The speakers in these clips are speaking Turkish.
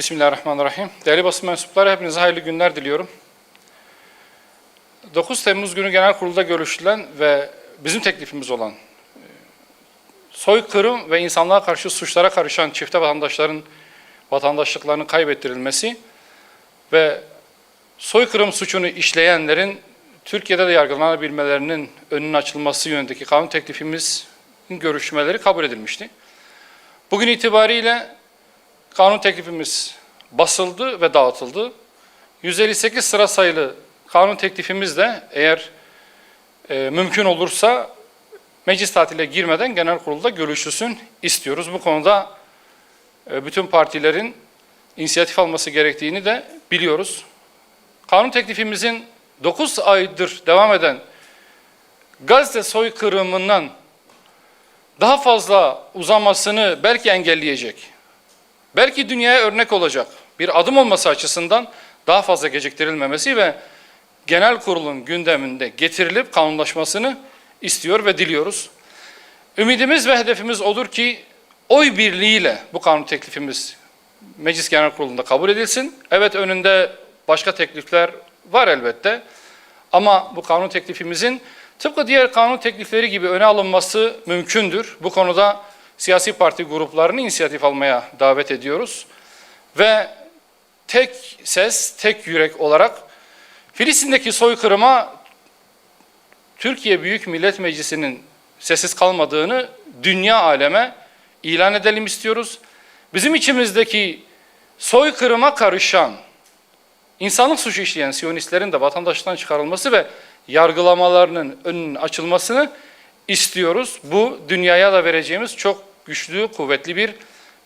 Bismillahirrahmanirrahim. Değerli basın mensupları hepinize hayırlı günler diliyorum. 9 Temmuz günü genel kurulda görüşülen ve bizim teklifimiz olan e, soykırım ve insanlığa karşı suçlara karışan çifte vatandaşların vatandaşlıklarının kaybettirilmesi ve soykırım suçunu işleyenlerin Türkiye'de de yargılanabilmelerinin önünün açılması yönündeki kanun teklifimizin görüşmeleri kabul edilmişti. Bugün itibariyle kanun teklifimiz basıldı ve dağıtıldı. 158 sıra sayılı kanun teklifimiz de eğer e, mümkün olursa meclis tatiline girmeden genel kurulda görüşülsün istiyoruz. Bu konuda e, bütün partilerin inisiyatif alması gerektiğini de biliyoruz. Kanun teklifimizin 9 aydır devam eden Gazze soykırımından daha fazla uzamasını belki engelleyecek. Belki dünyaya örnek olacak bir adım olması açısından daha fazla geciktirilmemesi ve genel kurulun gündeminde getirilip kanunlaşmasını istiyor ve diliyoruz. Ümidimiz ve hedefimiz odur ki oy birliğiyle bu kanun teklifimiz Meclis Genel Kurulu'nda kabul edilsin. Evet önünde başka teklifler var elbette. Ama bu kanun teklifimizin tıpkı diğer kanun teklifleri gibi öne alınması mümkündür. Bu konuda siyasi parti gruplarını inisiyatif almaya davet ediyoruz. Ve tek ses, tek yürek olarak Filistin'deki soykırıma Türkiye Büyük Millet Meclisi'nin sessiz kalmadığını dünya aleme ilan edelim istiyoruz. Bizim içimizdeki soykırıma karışan, insanlık suçu işleyen Siyonistlerin de vatandaşlıktan çıkarılması ve yargılamalarının önünün açılmasını istiyoruz. Bu dünyaya da vereceğimiz çok güçlü, kuvvetli bir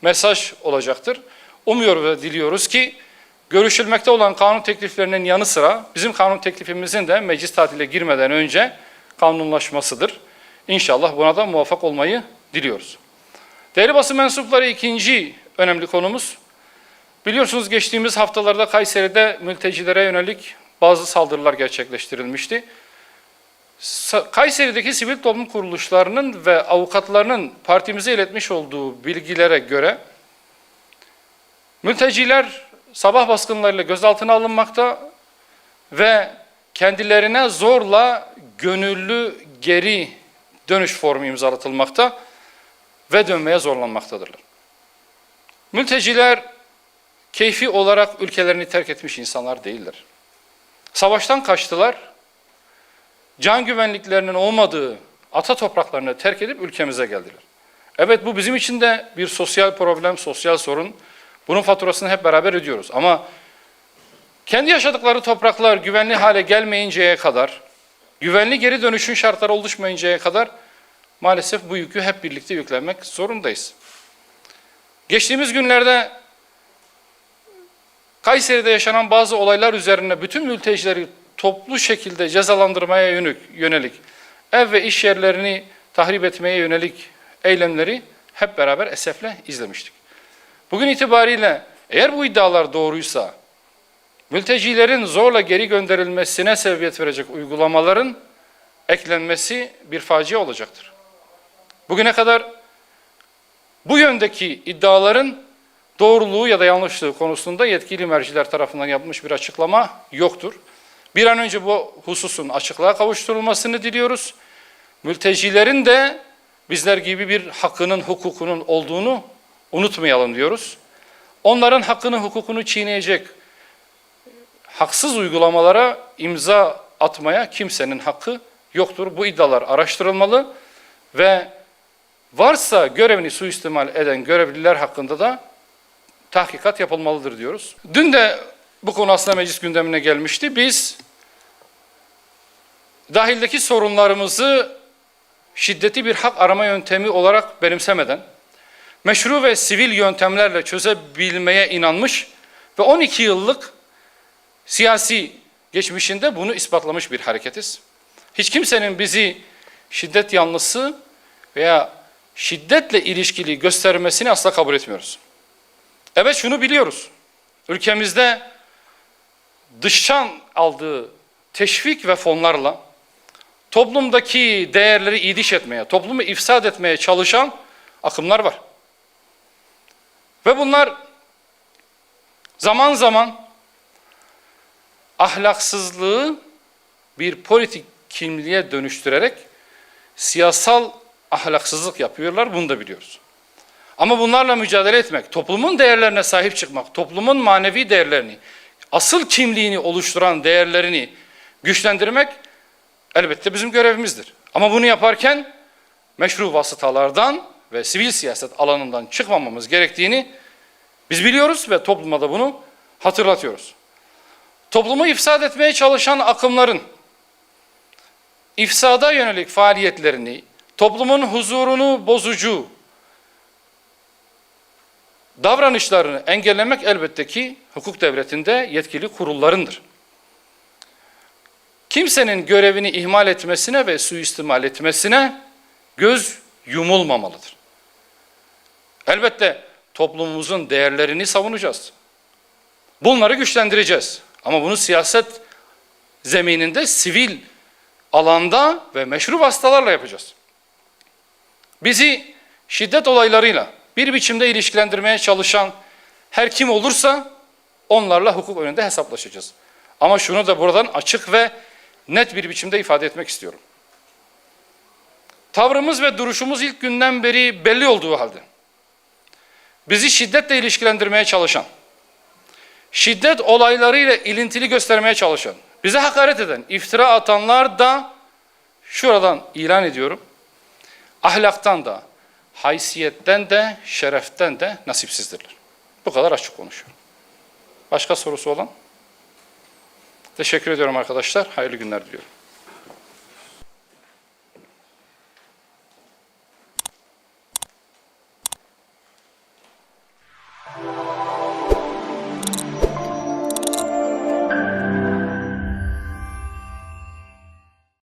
mesaj olacaktır. Umuyor ve diliyoruz ki görüşülmekte olan kanun tekliflerinin yanı sıra bizim kanun teklifimizin de meclis tatiline girmeden önce kanunlaşmasıdır. İnşallah buna da muvaffak olmayı diliyoruz. Değerli basın mensupları ikinci önemli konumuz. Biliyorsunuz geçtiğimiz haftalarda Kayseri'de mültecilere yönelik bazı saldırılar gerçekleştirilmişti. Kayseri'deki sivil toplum kuruluşlarının ve avukatlarının partimize iletmiş olduğu bilgilere göre mülteciler sabah baskınlarıyla gözaltına alınmakta ve kendilerine zorla gönüllü geri dönüş formu imzalatılmakta ve dönmeye zorlanmaktadırlar. Mülteciler keyfi olarak ülkelerini terk etmiş insanlar değiller. Savaştan kaçtılar, can güvenliklerinin olmadığı ata topraklarını terk edip ülkemize geldiler. Evet bu bizim için de bir sosyal problem, sosyal sorun. Bunun faturasını hep beraber ödüyoruz. Ama kendi yaşadıkları topraklar güvenli hale gelmeyinceye kadar, güvenli geri dönüşün şartları oluşmayıncaya kadar maalesef bu yükü hep birlikte yüklenmek zorundayız. Geçtiğimiz günlerde Kayseri'de yaşanan bazı olaylar üzerine bütün mültecileri toplu şekilde cezalandırmaya yönelik, ev ve iş yerlerini tahrip etmeye yönelik eylemleri hep beraber esefle izlemiştik. Bugün itibariyle eğer bu iddialar doğruysa mültecilerin zorla geri gönderilmesine sebebiyet verecek uygulamaların eklenmesi bir facia olacaktır. Bugüne kadar bu yöndeki iddiaların doğruluğu ya da yanlışlığı konusunda yetkili merciler tarafından yapılmış bir açıklama yoktur. Bir an önce bu hususun açıklığa kavuşturulmasını diliyoruz. Mültecilerin de bizler gibi bir hakkının, hukukunun olduğunu unutmayalım diyoruz. Onların hakkını, hukukunu çiğneyecek haksız uygulamalara imza atmaya kimsenin hakkı yoktur. Bu iddialar araştırılmalı ve varsa görevini suistimal eden görevliler hakkında da tahkikat yapılmalıdır diyoruz. Dün de bu konu aslında meclis gündemine gelmişti. Biz dahildeki sorunlarımızı şiddeti bir hak arama yöntemi olarak benimsemeden, meşru ve sivil yöntemlerle çözebilmeye inanmış ve 12 yıllık siyasi geçmişinde bunu ispatlamış bir hareketiz. Hiç kimsenin bizi şiddet yanlısı veya şiddetle ilişkili göstermesini asla kabul etmiyoruz. Evet şunu biliyoruz. Ülkemizde dıştan aldığı teşvik ve fonlarla toplumdaki değerleri idiş etmeye, toplumu ifsad etmeye çalışan akımlar var. Ve bunlar zaman zaman ahlaksızlığı bir politik kimliğe dönüştürerek siyasal ahlaksızlık yapıyorlar. Bunu da biliyoruz. Ama bunlarla mücadele etmek, toplumun değerlerine sahip çıkmak, toplumun manevi değerlerini, asıl kimliğini oluşturan değerlerini güçlendirmek elbette bizim görevimizdir. Ama bunu yaparken meşru vasıtalardan ve sivil siyaset alanından çıkmamamız gerektiğini biz biliyoruz ve topluma da bunu hatırlatıyoruz. Toplumu ifsad etmeye çalışan akımların ifsada yönelik faaliyetlerini, toplumun huzurunu bozucu davranışlarını engellemek elbette ki hukuk devletinde yetkili kurullarındır. Kimsenin görevini ihmal etmesine ve suistimal etmesine göz yumulmamalıdır. Elbette toplumumuzun değerlerini savunacağız. Bunları güçlendireceğiz. Ama bunu siyaset zemininde, sivil alanda ve meşru vasıtalarla yapacağız. Bizi şiddet olaylarıyla bir biçimde ilişkilendirmeye çalışan her kim olursa onlarla hukuk önünde hesaplaşacağız. Ama şunu da buradan açık ve net bir biçimde ifade etmek istiyorum. Tavrımız ve duruşumuz ilk günden beri belli olduğu halde bizi şiddetle ilişkilendirmeye çalışan, şiddet olaylarıyla ilintili göstermeye çalışan, bize hakaret eden, iftira atanlar da şuradan ilan ediyorum, ahlaktan da, haysiyetten de, şereften de nasipsizdirler. Bu kadar açık konuşuyorum. Başka sorusu olan? Teşekkür ediyorum arkadaşlar. Hayırlı günler diliyorum.